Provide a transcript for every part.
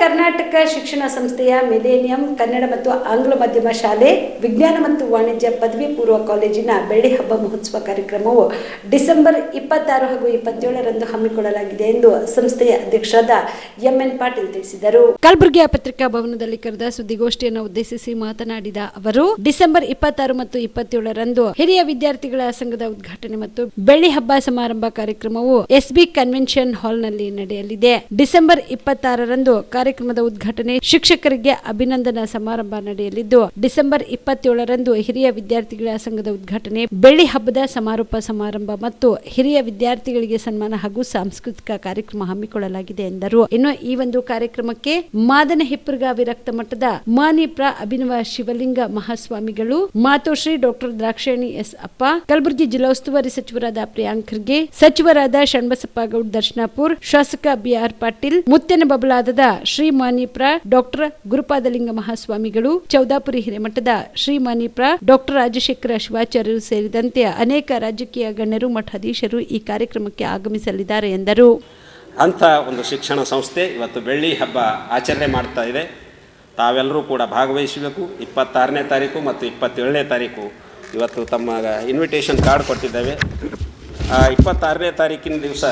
ಕರ್ನಾಟಕ ಶಿಕ್ಷಣ ಸಂಸ್ಥೆಯ ಮಿಲೇನಿಯಂ ಕನ್ನಡ ಮತ್ತು ಆಂಗ್ಲ ಮಾಧ್ಯಮ ಶಾಲೆ, ವಿಜ್ಞಾನ ಮತ್ತು ವಾಣಿಜ್ಯ ಪದವಿ ಪೂರ್ವ ಕಾಲೇಜಿನ ಬೆಳ್ಳಿ ಹಬ್ಬ ಮಹೋತ್ಸವ ಕಾರ್ಯಕ್ರಮವು ಡಿಸೆಂಬರ್ ಇಪ್ಪತ್ತಾರು ಹಾಗೂ ಇಪ್ಪತ್ತೇಳರಂದು ಹಮ್ಮಿಕೊಳ್ಳಲಾಗಿದೆ ಎಂದು ಸಂಸ್ಥೆಯ ಅಧ್ಯಕ್ಷರಾದ ಎಂಎನ್ ಪಾಟೀಲ್ ತಿಳಿಸಿದರು. ಕಲಬುರಗಿಯ ಪತ್ರಿಕಾ ಭವನದಲ್ಲಿ ಕರೆದ ಸುದ್ದಿಗೋಷ್ಠಿಯನ್ನು ಉದ್ದೇಶಿಸಿ ಮಾತನಾಡಿದ ಅವರು, ಡಿಸೆಂಬರ್ ಇಪ್ಪತ್ತಾರು ಮತ್ತು ಇಪ್ಪತ್ತೇಳರಂದು ಹಿರಿಯ ವಿದ್ಯಾರ್ಥಿಗಳ ಸಂಘದ ಉದ್ಘಾಟನೆ ಮತ್ತು ಬೆಳ್ಳಿ ಹಬ್ಬ ಸಮಾರಂಭ ಕಾರ್ಯಕ್ರಮವು ಎಸ್ಬಿ ಕನ್ವೆನ್ಷನ್ ಹಾಲ್ನಲ್ಲಿ ನಡೆಯಲಿದೆ. ಡಿಸೆಂಬರ್ ಇಪ್ಪತ್ತಾರರಂದು ಕಾರ್ಯಕ್ರಮದ ಉದ್ಘಾಟನೆ ಶಿಕ್ಷಕರಿಗೆ ಅಭಿನಂದನಾ ಸಮಾರಂಭ ನಡೆಯಲಿದ್ದು, ಡಿಸೆಂಬರ್ ಇಪ್ಪತ್ತೇಳರಂದು ಹಿರಿಯ ವಿದ್ಯಾರ್ಥಿಗಳ ಸಂಘದ ಉದ್ಘಾಟನೆ, ಬೆಳ್ಳಿ ಹಬ್ಬದ ಸಮಾರೋಪ ಸಮಾರಂಭ ಮತ್ತು ಹಿರಿಯ ವಿದ್ಯಾರ್ಥಿಗಳಿಗೆ ಸನ್ಮಾನ ಹಾಗೂ ಸಾಂಸ್ಕೃತಿಕ ಕಾರ್ಯಕ್ರಮ ಹಮ್ಮಿಕೊಳ್ಳಲಾಗಿದೆ ಎಂದರು. ಇನ್ನು ಈ ಒಂದು ಕಾರ್ಯಕ್ರಮಕ್ಕೆ ಮಾದನ ಹಿಪ್ಪರ್ಗ ವಿರಕ್ತ ಮಠದ ಮಾನಿಪ್ರ ಅಭಿನವ ಶಿವಲಿಂಗ ಮಹಾಸ್ವಾಮಿಗಳು, ಮಾತೋಶ್ರೀ ಡಾಕ್ಟರ್ ದ್ರಾಕ್ಷಾಯಣಿ ಎಸ್ ಅಪ್ಪ, ಕಲಬುರಗಿ ಜಿಲ್ಲಾ ಉಸ್ತುವಾರಿ ಸಚಿವರಾದ ಪ್ರಿಯಾಂಕ್ ಖರ್ಗೆ, ಸಚಿವರಾದ ಶಣ್ಬಸಪ್ಪ ಗೌಡ್ ದರ್ಶನಾಪುರ್, ಶಾಸಕ ಬಿಆರ್ ಪಾಟೀಲ್, ಮುತ್ತೇನ ಬಬಲಾದದ ಮಾನಿಪ್ರ ಡಾಕ್ಟರ್ ಗುರುಪಾದಲಿಂಗ ಮಹಾಸ್ವಾಮಿಗಳು, ಚೌದಾಪುರಿ ಹಿರೇಮಠದ ಶ್ರೀ ಮಾನಿಪ್ರ ಡಾಕ್ಟರ್ ರಾಜಶೇಖರ ಶಿವಾಚಾರ್ಯರು ಸೇರಿದಂತೆ ಅನೇಕ ರಾಜಕೀಯ ಗಣ್ಯರು, ಮಠಾಧೀಶರು ಈ ಕಾರ್ಯಕ್ರಮಕ್ಕೆ ಆಗಮಿಸಲಿದ್ದಾರೆ ಎಂದರು. ಅಂಥ ಒಂದು ಶಿಕ್ಷಣ ಸಂಸ್ಥೆ ಇವತ್ತು ಬೆಳ್ಳಿ ಹಬ್ಬ ಆಚರಣೆ ಮಾಡ್ತಾ ಇದೆ. ತಾವೆಲ್ಲರೂ ಕೂಡ ಭಾಗವಹಿಸಬೇಕು. ಇಪ್ಪತ್ತಾರನೇ ತಾರೀಕು ಮತ್ತು ಇಪ್ಪತ್ತೇಳನೇ ತಾರೀಕು ಇವತ್ತು ತಮ್ಮ ಇನ್ವಿಟೇಷನ್ ಕಾರ್ಡ್ ಕೊಟ್ಟಿದ್ದೇವೆ. ಇಪ್ಪತ್ತಾರನೇ ತಾರೀಕಿನ ದಿವಸ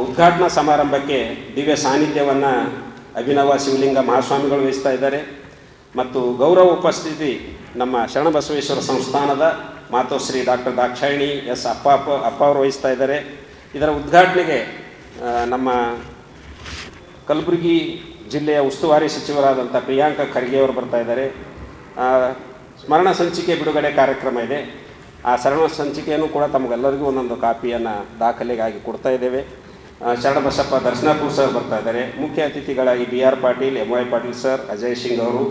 ಉದ್ಘಾಟನಾ ಸಮಾರಂಭಕ್ಕೆ ದಿವ್ಯ ಸಾನ್ನಿಧ್ಯವನ್ನು ಅಭಿನವ ಶಿವಲಿಂಗ ಮಹಾಸ್ವಾಮಿಗಳು ವಹಿಸ್ತಾ ಇದ್ದಾರೆ. ಮತ್ತು ಗೌರವ ಉಪಸ್ಥಿತಿ ನಮ್ಮ ಶರಣಬಸವೇಶ್ವರ ಸಂಸ್ಥಾನದ ಮಾತೋಶ್ರೀ ಡಾಕ್ಟರ್ ದಾಕ್ಷಾಯಿಣಿ ಎಸ್ ಅಪ್ಪ ಅಪ್ಪ ಅಪ್ಪ ಅವರು ವಹಿಸ್ತಾ ಇದ್ದಾರೆ. ಇದರ ಉದ್ಘಾಟನೆಗೆ ನಮ್ಮ ಕಲಬುರಗಿ ಜಿಲ್ಲೆಯ ಉಸ್ತುವಾರಿ ಸಚಿವರಾದಂಥ ಪ್ರಿಯಾಂಕ ಖರ್ಗೆ ಅವರು ಬರ್ತಾ ಇದ್ದಾರೆ. ಸ್ಮರಣ ಸಂಚಿಕೆ ಬಿಡುಗಡೆ ಕಾರ್ಯಕ್ರಮ ಇದೆ. ಆ ಸ್ಮರಣ ಸಂಚಿಕೆಯನ್ನು ಕೂಡ ತಮಗೆಲ್ಲರಿಗೂ ಒಂದೊಂದು ಕಾಪಿಯನ್ನು ದಾಖಲೆಗಾಗಿ ಕೊಡ್ತಾ ಇದ್ದೇವೆ. ಶರಣಬಸಪ್ಪ ದರ್ಶನಾಪುರ್ ಸರ್ ಬರ್ತಾ ಇದ್ದಾರೆ. ಮುಖ್ಯ ಅತಿಥಿಗಳಾಗಿ B R Patil, M Y Patil sir, Ajay Singh ಅವರು,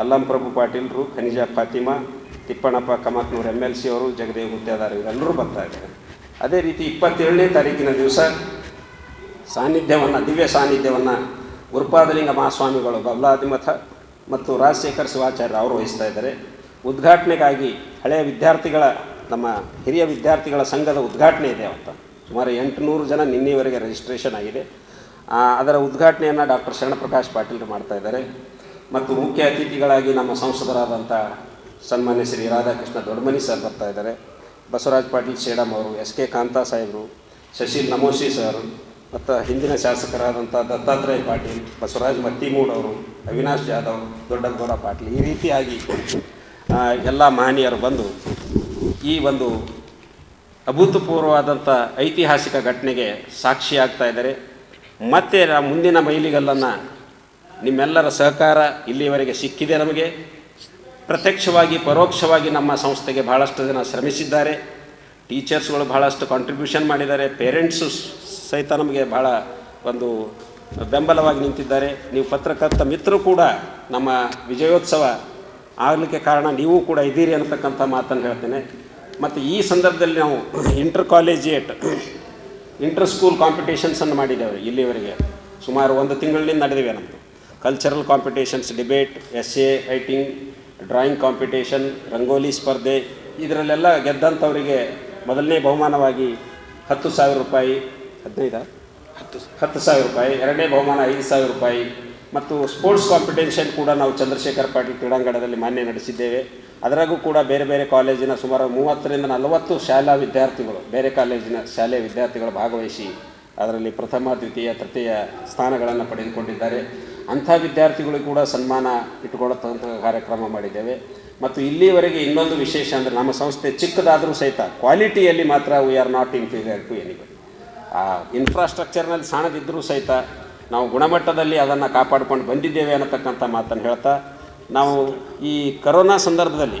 Allam Prabhu ಪಾಟೀಲ್ರು Kaneez Fatima, Tippannappa Kamaknur M L C ಅವರು, ಜಗದೇವ್ ಗುತ್ತೇದಾರ್ ಇವರೆಲ್ಲರೂ ಬರ್ತಾ ಇದ್ದಾರೆ. ಅದೇ ರೀತಿ ಇಪ್ಪತ್ತೇಳನೇ ತಾರೀಕಿನ ದಿವಸ ಸಾನ್ನಿಧ್ಯವನ್ನು, ದಿವ್ಯ ಸಾನ್ನಿಧ್ಯವನ್ನು ಗುರುಪಾದಲಿಂಗ ಮಹಾಸ್ವಾಮಿಗಳು ಬಬಲಾದಿಮಠ ಮತ್ತು ರಾಜಶೇಖರ್ ಶಿವಾಚಾರ್ಯ ಅವರು ವಹಿಸ್ತಾ ಇದ್ದಾರೆ. ಉದ್ಘಾಟನೆಗಾಗಿ ಹಳೆಯ ವಿದ್ಯಾರ್ಥಿಗಳ, ನಮ್ಮ ಹಿರಿಯ ವಿದ್ಯಾರ್ಥಿಗಳ ಸಂಘದ ಉದ್ಘಾಟನೆ ಇದೆ ಅವತ್ತು. ಸುಮಾರು ಎಂಟುನೂರು ಜನ ನಿನ್ನೆವರೆಗೆ ರಿಜಿಸ್ಟ್ರೇಷನ್ ಆಗಿದೆ. ಅದರ ಉದ್ಘಾಟನೆಯನ್ನು ಡಾಕ್ಟರ್ ಶರಣಪ್ರಕಾಶ್ ಪಾಟೀಲ್ ಮಾಡ್ತಾ ಇದ್ದಾರೆ. ಮತ್ತು ಮುಖ್ಯ ಅತಿಥಿಗಳಾಗಿ ನಮ್ಮ ಸಂಸದರಾದಂಥ ಸನ್ಮಾನ್ಯ ಶ್ರೀ ರಾಧಾಕೃಷ್ಣ ದೊಡ್ಡಮನಿ ಸರ್ ಬರ್ತಾ ಇದ್ದಾರೆ. ಬಸವರಾಜ್ ಪಾಟೀಲ್ ಶೇಡಮ್ ಅವರು ಎಸ್ ಕೆ ಕಾಂತಾ ಸಾಹೇಬರು, ಶಶಿಲ್ ನಮೋಶಿ ಸರ್, ಮತ್ತು ಹಿಂದಿನ ಶಾಸಕರಾದಂಥ ದತ್ತಾತ್ರೇಯ ಪಾಟೀಲ್, ಬಸವರಾಜ್ ಮತ್ತಿಮೂಡ್ ಅವರು, ಅವಿನಾಶ್ ಜಾಧವ್, ದೊಡ್ಡಗೌಡ ಪಾಟೀಲ್ ಈ ರೀತಿಯಾಗಿ ಎಲ್ಲ ಮಹನೀಯರು ಬಂದು ಈ ಒಂದು ಅಭೂತಪೂರ್ವವಾದಂಥ ಐತಿಹಾಸಿಕ ಘಟನೆಗೆ ಸಾಕ್ಷಿಯಾಗ್ತಾ ಇದ್ದಾರೆ. ಮತ್ತೆ ಮುಂದಿನ ಮೈಲಿಗಲ್ಲನ್ನು ನಿಮ್ಮೆಲ್ಲರ ಸಹಕಾರ ಇಲ್ಲಿಯವರೆಗೆ ಸಿಕ್ಕಿದೆ ನಮಗೆ. ಪ್ರತ್ಯಕ್ಷವಾಗಿ, ಪರೋಕ್ಷವಾಗಿ ನಮ್ಮ ಸಂಸ್ಥೆಗೆ ಭಾಳಷ್ಟು ಜನ ಶ್ರಮಿಸಿದ್ದಾರೆ. ಟೀಚರ್ಸ್ಗಳು ಭಾಳಷ್ಟು ಕಾಂಟ್ರಿಬ್ಯೂಷನ್ ಮಾಡಿದ್ದಾರೆ. ಪೇರೆಂಟ್ಸು ಸಹಿತ ನಮಗೆ ಭಾಳ ಒಂದು ಬೆಂಬಲವಾಗಿ ನಿಂತಿದ್ದಾರೆ. ನೀವು ಪತ್ರಕರ್ತ ಮಿತ್ರರು ಕೂಡ ನಮ್ಮ ವಿಜಯೋತ್ಸವ ಆಗಲಿಕ್ಕೆ ಕಾರಣ ನೀವು ಕೂಡ ಇದ್ದೀರಿ ಅನ್ನತಕ್ಕಂಥ ಮಾತನ್ನು ಹೇಳ್ತೇನೆ. ಮತ್ತು ಈ ಸಂದರ್ಭದಲ್ಲಿ ನಾವು ಇಂಟರ್ ಕಾಲೇಜಿಯೇಟ್ ಇಂಟರ್ ಸ್ಕೂಲ್ ಕಾಂಪಿಟೇಷನ್ಸನ್ನು ಮಾಡಿದ್ದೇವೆ ಇಲ್ಲಿವರೆಗೆ. ಸುಮಾರು ಒಂದು ತಿಂಗಳಿನಿಂದ ನಡೆದಿವೆ ನಮ್ಮದು cultural competitions debate essay writing drawing competition rangoli ಸ್ಪರ್ಧೆ ಇದರಲ್ಲೆಲ್ಲ ಗೆದ್ದಂಥವರಿಗೆ ಮೊದಲನೇ ಬಹುಮಾನವಾಗಿ ಹತ್ತು ಸಾವಿರ ರೂಪಾಯಿ ಹದಿನೈದ? ಹತ್ತು ಹತ್ತು ಸಾವಿರ ರೂಪಾಯಿ ಎರಡನೇ ಬಹುಮಾನ ಐದು ಸಾವಿರ ರೂಪಾಯಿ ಮತ್ತು ಸ್ಪೋರ್ಟ್ಸ್ ಕಾಂಪಿಟೇಷನ್ ಕೂಡ ನಾವು ಚಂದ್ರಶೇಖರ್ ಪಾಟೀಲ್ ಕ್ರೀಡಾಂಗಣದಲ್ಲಿ ಮಾನ್ಯ ನಡೆಸಿದ್ದೇವೆ. ಅದರಾಗೂ ಕೂಡ ಬೇರೆ ಬೇರೆ ಕಾಲೇಜಿನ ಸುಮಾರು ಮೂವತ್ತರಿಂದ ನಲವತ್ತು ಶಾಲಾ ವಿದ್ಯಾರ್ಥಿಗಳು, ಬೇರೆ ಕಾಲೇಜಿನ ಶಾಲೆಯ ವಿದ್ಯಾರ್ಥಿಗಳು ಭಾಗವಹಿಸಿ ಅದರಲ್ಲಿ ಪ್ರಥಮ, ದ್ವಿತೀಯ, ತೃತೀಯ ಸ್ಥಾನಗಳನ್ನು ಪಡೆದುಕೊಂಡಿದ್ದಾರೆ. ಅಂಥ ವಿದ್ಯಾರ್ಥಿಗಳು ಕೂಡ ಸನ್ಮಾನ ಇಟ್ಟುಕೊಳ್ಳತಕ್ಕಂಥ ಕಾರ್ಯಕ್ರಮ ಮಾಡಿದ್ದೇವೆ. ಮತ್ತು ಇಲ್ಲಿವರೆಗೆ ಇನ್ನೊಂದು ವಿಶೇಷ ಅಂದರೆ ನಮ್ಮ ಸಂಸ್ಥೆ ಚಿಕ್ಕದಾದರೂ ಸಹಿತ ಕ್ವಾಲಿಟಿಯಲ್ಲಿ ಮಾತ್ರ we are not inferior to anybody ಆ ಇನ್ಫ್ರಾಸ್ಟ್ರಕ್ಚರ್ನಲ್ಲಿ ಸಣ್ಣದಿದ್ದರೂ ಸಹಿತ ನಾವು ಗುಣಮಟ್ಟದಲ್ಲಿ ಅದನ್ನು ಕಾಪಾಡಿಕೊಂಡು ಬಂದಿದ್ದೇವೆ ಅನ್ನತಕ್ಕಂಥ ಮಾತನ್ನು ಹೇಳ್ತಾ ನಾವು ಈ ಕರೋನಾ ಸಂದರ್ಭದಲ್ಲಿ